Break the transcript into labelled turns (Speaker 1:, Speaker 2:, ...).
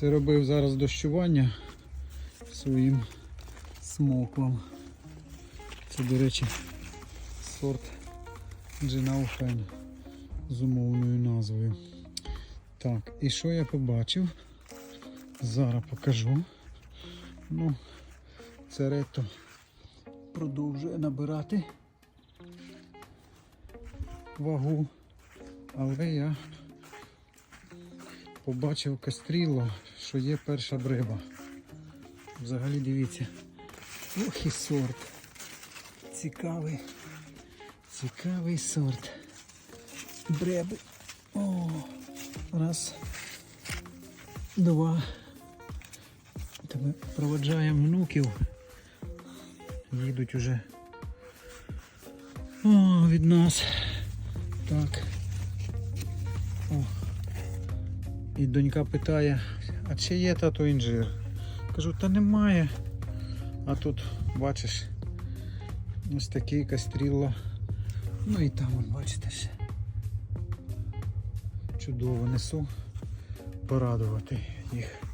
Speaker 1: Це робив зараз дощування своїм смоквам. Це, до речі, сорт Джинауфен з умовною назвою. Так, і що я побачив? Зараз покажу. Ну, це рето продовжує набирати вагу. Але я побачив кастріло, що є перша бреба. Взагалі дивіться. Ох і сорт. Цікавий. Цікавий сорт. Бреби. О, раз. Два. Та ми проводжаємо внуків. Їдуть уже О, від нас. Так. О. І донька питає, а чи є тато інжир? Кажу, та немає. А тут, бачиш, ось такий кастріло. Ну і там, бачите ще. Чудово несу порадувати їх.